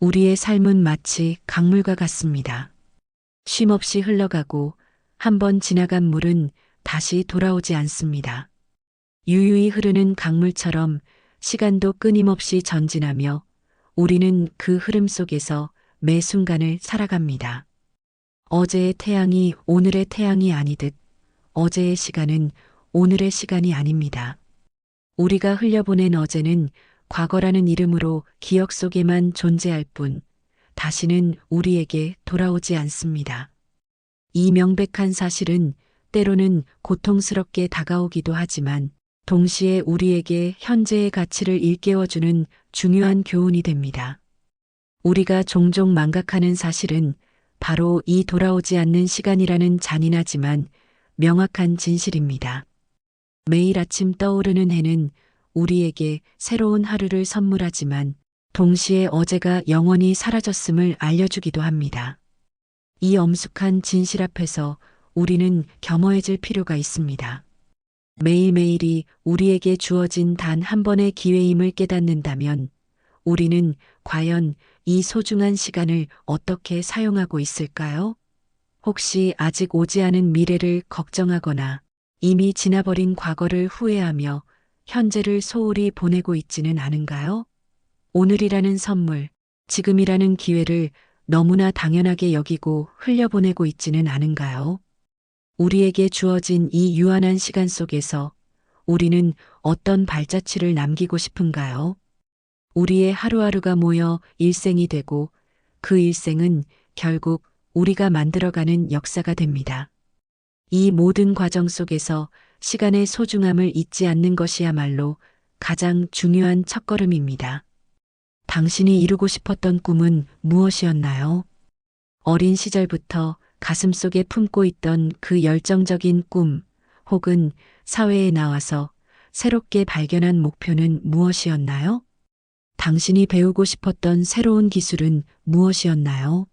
우리의 삶은 마치 강물과 같습니다. 쉼없이 흘러가고 한번 지나간 물은 다시 돌아오지 않습니다. 유유히 흐르는 강물처럼 시간도 끊임없이 전진하며 우리는 그 흐름 속에서 매 순간을 살아갑니다. 어제의 태양이 오늘의 태양이 아니듯 어제의 시간은 오늘의 시간이 아닙니다. 우리가 흘려보낸 어제는 과거라는 이름으로 기억 속에만 존재할 뿐 다시는 우리에게 돌아오지 않습니다. 이 명백한 사실은 때로는 고통스럽게 다가오기도 하지만 동시에 우리에게 현재의 가치를 일깨워주는 중요한 교훈이 됩니다. 우리가 종종 망각하는 사실은 바로 이 돌아오지 않는 시간이라는 잔인하지만 명확한 진실입니다. 매일 아침 떠오르는 해는 우리에게 새로운 하루를 선물하지만 동시에 어제가 영원히 사라졌음을 알려주기도 합니다. 이 엄숙한 진실 앞에서 우리는 겸허해질 필요가 있습니다. 매일매일이 우리에게 주어진 단 한 번의 기회임을 깨닫는다면 우리는 과연 이 소중한 시간을 어떻게 사용하고 있을까요? 혹시 아직 오지 않은 미래를 걱정하거나 이미 지나버린 과거를 후회하며 현재를 소홀히 보내고 있지는 않은가요? 오늘이라는 선물, 지금이라는 기회를 너무나 당연하게 여기고 흘려보내고 있지는 않은가요? 우리에게 주어진 이 유한한 시간 속에서 우리는 어떤 발자취를 남기고 싶은가요? 우리의 하루하루가 모여 일생이 되고 그 일생은 결국 우리가 만들어가는 역사가 됩니다. 이 모든 과정 속에서 시간의 소중함을 잊지 않는 것이야말로 가장 중요한 첫걸음입니다. 당신이 이루고 싶었던 꿈은 무엇이었나요? 어린 시절부터 가슴 속에 품고 있던 그 열정적인 꿈 혹은 사회에 나와서 새롭게 발견한 목표는 무엇이었나요? 당신이 배우고 싶었던 새로운 기술은 무엇이었나요?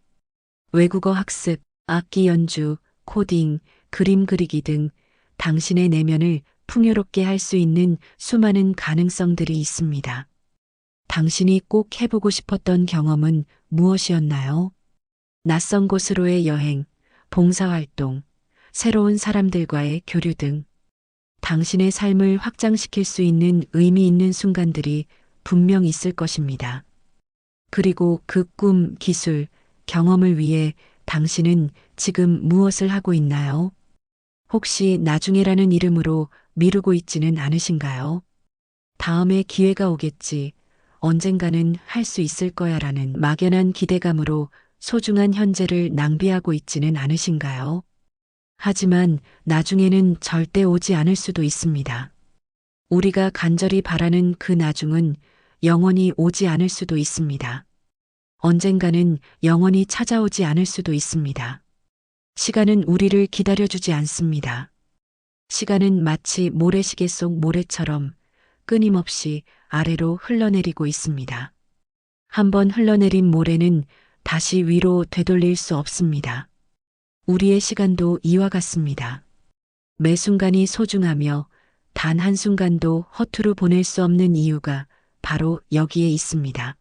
외국어 학습, 악기 연주, 코딩, 그림 그리기 등 당신의 내면을 풍요롭게 할 수 있는 수많은 가능성들이 있습니다. 당신이 꼭 해보고 싶었던 경험은 무엇이었나요? 낯선 곳으로의 여행, 봉사활동, 새로운 사람들과의 교류 등 당신의 삶을 확장시킬 수 있는 의미 있는 순간들이 분명 있을 것입니다. 그리고 그 꿈, 기술, 경험을 위해 당신은 지금 무엇을 하고 있나요? 혹시 나중에라는 이름으로 미루고 있지는 않으신가요? 다음에 기회가 오겠지. 언젠가는 할 수 있을 거야 라는 막연한 기대감으로 소중한 현재를 낭비하고 있지는 않으신가요? 하지만 나중에는 절대 오지 않을 수도 있습니다. 우리가 간절히 바라는 그 나중은 영원히 오지 않을 수도 있습니다. 언젠가는 영원히 찾아오지 않을 수도 있습니다. 시간은 우리를 기다려주지 않습니다. 시간은 마치 모래시계 속 모래처럼 끊임없이 아래로 흘러내리고 있습니다. 한번 흘러내린 모래는 다시 위로 되돌릴 수 없습니다. 우리의 시간도 이와 같습니다. 매 순간이 소중하며 단 한순간도 허투루 보낼 수 없는 이유가 바로 여기에 있습니다.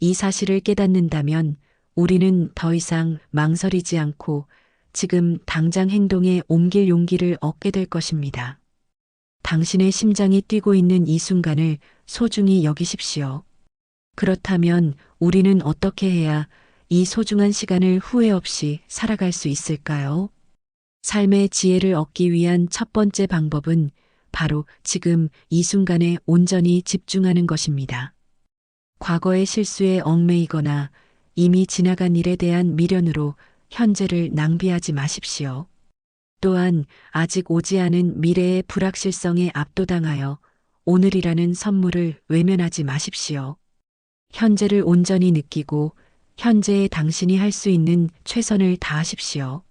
이 사실을 깨닫는다면 우리는 더 이상 망설이지 않고 지금 당장 행동에 옮길 용기를 얻게 될 것입니다. 당신의 심장이 뛰고 있는 이 순간을 소중히 여기십시오. 그렇다면 우리는 어떻게 해야 이 소중한 시간을 후회 없이 살아갈 수 있을까요? 삶의 지혜를 얻기 위한 첫 번째 방법은 바로 지금 이 순간에 온전히 집중하는 것입니다. 과거의 실수에 얽매이거나 이미 지나간 일에 대한 미련으로 현재를 낭비하지 마십시오. 또한 아직 오지 않은 미래의 불확실성에 압도당하여 오늘이라는 선물을 외면하지 마십시오. 현재를 온전히 느끼고 현재의 당신이 할 수 있는 최선을 다하십시오.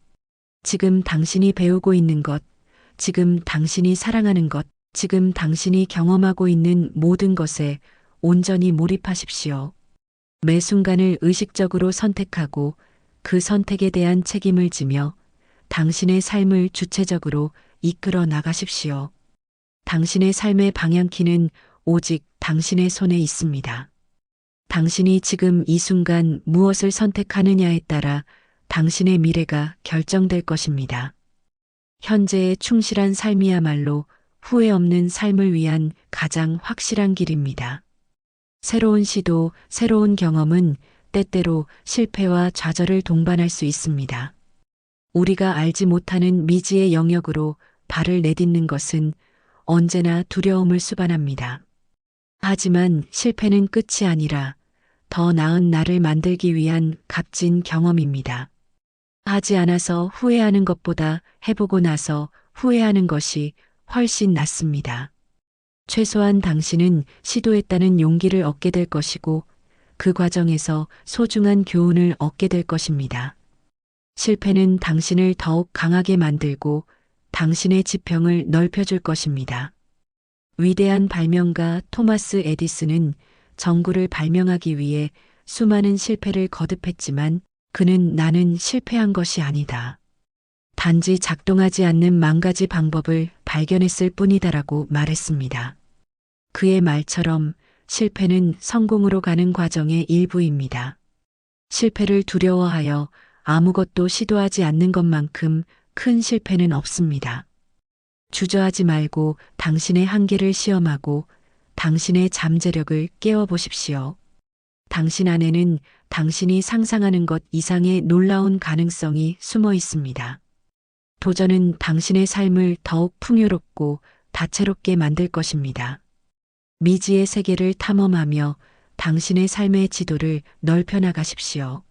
지금 당신이 배우고 있는 것, 지금 당신이 사랑하는 것, 지금 당신이 경험하고 있는 모든 것에 온전히 몰입하십시오. 매 순간을 의식적으로 선택하고 그 선택에 대한 책임을 지며 당신의 삶을 주체적으로 이끌어 나가십시오. 당신의 삶의 방향키는 오직 당신의 손에 있습니다. 당신이 지금 이 순간 무엇을 선택하느냐에 따라 당신의 미래가 결정될 것입니다. 현재의 충실한 삶이야말로 후회 없는 삶을 위한 가장 확실한 길입니다. 새로운 시도, 새로운 경험은 때때로 실패와 좌절을 동반할 수 있습니다. 우리가 알지 못하는 미지의 영역으로 발을 내딛는 것은 언제나 두려움을 수반합니다. 하지만 실패는 끝이 아니라 더 나은 나를 만들기 위한 값진 경험입니다. 하지 않아서 후회하는 것보다 해보고 나서 후회하는 것이 훨씬 낫습니다. 최소한 당신은 시도했다는 용기를 얻게 될 것이고 그 과정에서 소중한 교훈을 얻게 될 것입니다. 실패는 당신을 더욱 강하게 만들고 당신의 지평을 넓혀줄 것입니다. 위대한 발명가 토마스 에디슨은 전구를 발명하기 위해 수많은 실패를 거듭했지만 그는 나는 실패한 것이 아니다. 단지 작동하지 않는 만 가지 방법을 발견했을 뿐이다라고 말했습니다. 그의 말처럼 실패는 성공으로 가는 과정의 일부입니다. 실패를 두려워하여 아무것도 시도하지 않는 것만큼 큰 실패는 없습니다. 주저하지 말고 당신의 한계를 시험하고 당신의 잠재력을 깨워보십시오. 당신 안에는 당신이 상상하는 것 이상의 놀라운 가능성이 숨어 있습니다. 도전은 당신의 삶을 더욱 풍요롭고 다채롭게 만들 것입니다. 미지의 세계를 탐험하며 당신의 삶의 지도를 넓혀 나가십시오.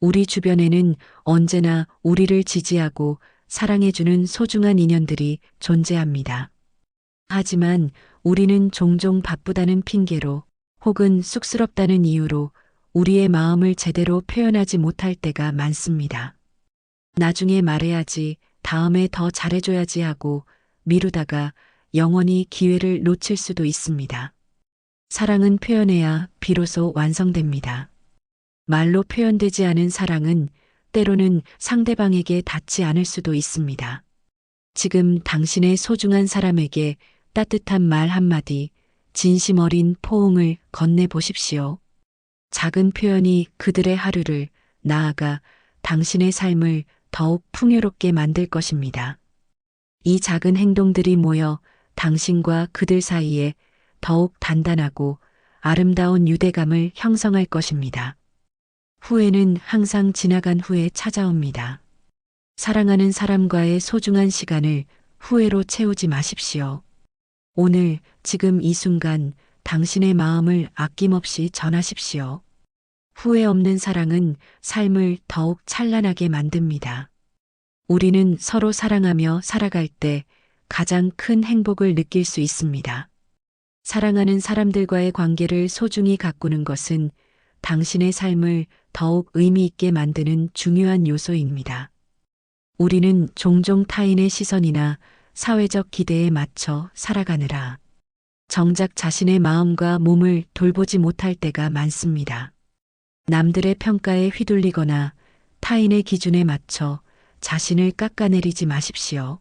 우리 주변에는 언제나 우리를 지지하고 사랑해주는 소중한 인연들이 존재합니다. 하지만 우리는 종종 바쁘다는 핑계로 혹은 쑥스럽다는 이유로 우리의 마음을 제대로 표현하지 못할 때가 많습니다. 나중에 말해야지, 다음에 더 잘해줘야지 하고 미루다가 영원히 기회를 놓칠 수도 있습니다. 사랑은 표현해야 비로소 완성됩니다. 말로 표현되지 않은 사랑은 때로는 상대방에게 닿지 않을 수도 있습니다. 지금 당신의 소중한 사람에게 따뜻한 말 한마디, 진심 어린 포옹을 건네보십시오. 작은 표현이 그들의 하루를, 나아가 당신의 삶을 더욱 풍요롭게 만들 것입니다. 이 작은 행동들이 모여 당신과 그들 사이에 더욱 단단하고 아름다운 유대감을 형성할 것입니다. 후회는 항상 지나간 후에 찾아옵니다. 사랑하는 사람과의 소중한 시간을 후회로 채우지 마십시오. 오늘, 지금 이 순간 당신의 마음을 아낌없이 전하십시오. 후회 없는 사랑은 삶을 더욱 찬란하게 만듭니다. 우리는 서로 사랑하며 살아갈 때 가장 큰 행복을 느낄 수 있습니다. 사랑하는 사람들과의 관계를 소중히 가꾸는 것은 당신의 삶을 더욱 의미 있게 만드는 중요한 요소입니다. 우리는 종종 타인의 시선이나 사회적 기대에 맞춰 살아가느라 정작 자신의 마음과 몸을 돌보지 못할 때가 많습니다. 남들의 평가에 휘둘리거나 타인의 기준에 맞춰 자신을 깎아내리지 마십시오.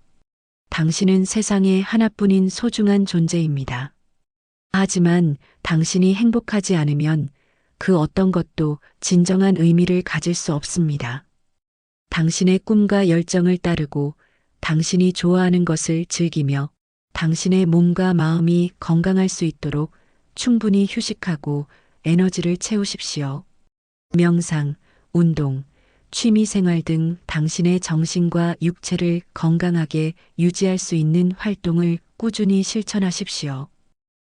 당신은 세상에 하나뿐인 소중한 존재입니다. 하지만 당신이 행복하지 않으면 그 어떤 것도 진정한 의미를 가질 수 없습니다. 당신의 꿈과 열정을 따르고 당신이 좋아하는 것을 즐기며 당신의 몸과 마음이 건강할 수 있도록 충분히 휴식하고 에너지를 채우십시오. 명상, 운동, 취미 생활 등 당신의 정신과 육체를 건강하게 유지할 수 있는 활동을 꾸준히 실천하십시오.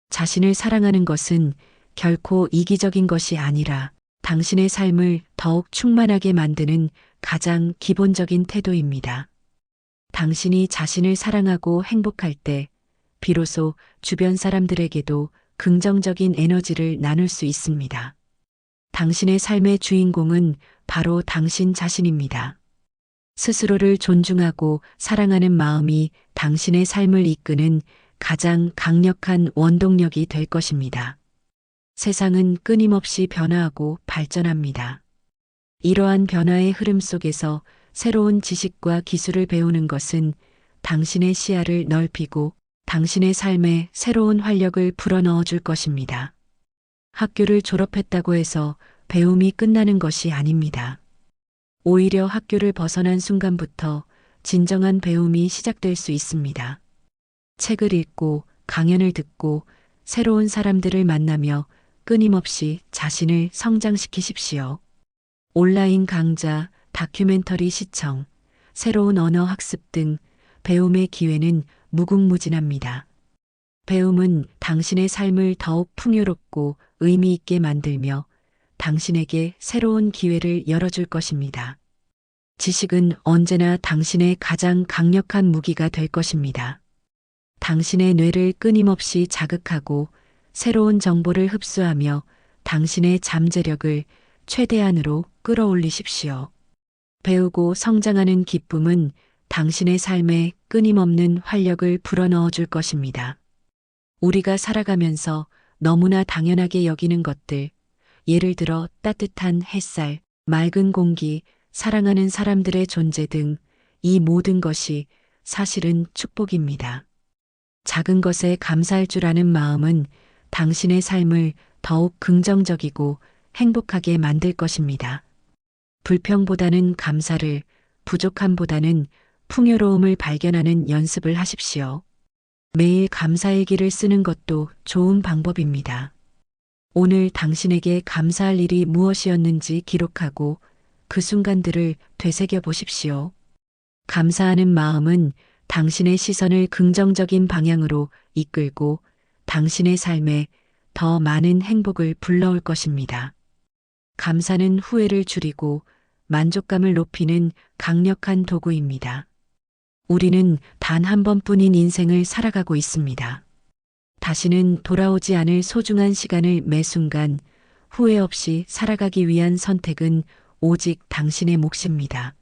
자신을 사랑하는 것은 결코 이기적인 것이 아니라 당신의 삶을 더욱 충만하게 만드는 가장 기본적인 태도입니다. 당신이 자신을 사랑하고 행복할 때 비로소 주변 사람들에게도 긍정적인 에너지를 나눌 수 있습니다. 당신의 삶의 주인공은 바로 당신 자신입니다. 스스로를 존중하고 사랑하는 마음이 당신의 삶을 이끄는 가장 강력한 원동력이 될 것입니다. 세상은 끊임없이 변화하고 발전합니다. 이러한 변화의 흐름 속에서 새로운 지식과 기술을 배우는 것은 당신의 시야를 넓히고 당신의 삶에 새로운 활력을 불어넣어 줄 것입니다. 학교를 졸업했다고 해서 배움이 끝나는 것이 아닙니다. 오히려 학교를 벗어난 순간부터 진정한 배움이 시작될 수 있습니다. 책을 읽고 강연을 듣고 새로운 사람들을 만나며 끊임없이 자신을 성장시키십시오. 온라인 강좌, 다큐멘터리 시청, 새로운 언어 학습 등 배움의 기회는 무궁무진합니다. 배움은 당신의 삶을 더욱 풍요롭고 의미 있게 만들며 당신에게 새로운 기회를 열어줄 것입니다. 지식은 언제나 당신의 가장 강력한 무기가 될 것입니다. 당신의 뇌를 끊임없이 자극하고 새로운 정보를 흡수하며 당신의 잠재력을 최대한으로 끌어올리십시오. 배우고 성장하는 기쁨은 당신의 삶에 끊임없는 활력을 불어넣어 줄 것입니다. 우리가 살아가면서 너무나 당연하게 여기는 것들, 예를 들어 따뜻한 햇살, 맑은 공기, 사랑하는 사람들의 존재 등 이 모든 것이 사실은 축복입니다. 작은 것에 감사할 줄 아는 마음은 당신의 삶을 더욱 긍정적이고 행복하게 만들 것입니다. 불평보다는 감사를, 부족함보다는 풍요로움을 발견하는 연습을 하십시오. 매일 감사의 길을 쓰는 것도 좋은 방법입니다. 오늘 당신에게 감사할 일이 무엇이었는지 기록하고 그 순간들을 되새겨 보십시오. 감사하는 마음은 당신의 시선을 긍정적인 방향으로 이끌고 당신의 삶에 더 많은 행복을 불러올 것입니다. 감사는 후회를 줄이고 만족감을 높이는 강력한 도구입니다. 우리는 단 한 번뿐인 인생을 살아가고 있습니다. 다시는 돌아오지 않을 소중한 시간을 매 순간 후회 없이 살아가기 위한 선택은 오직 당신의 몫입니다.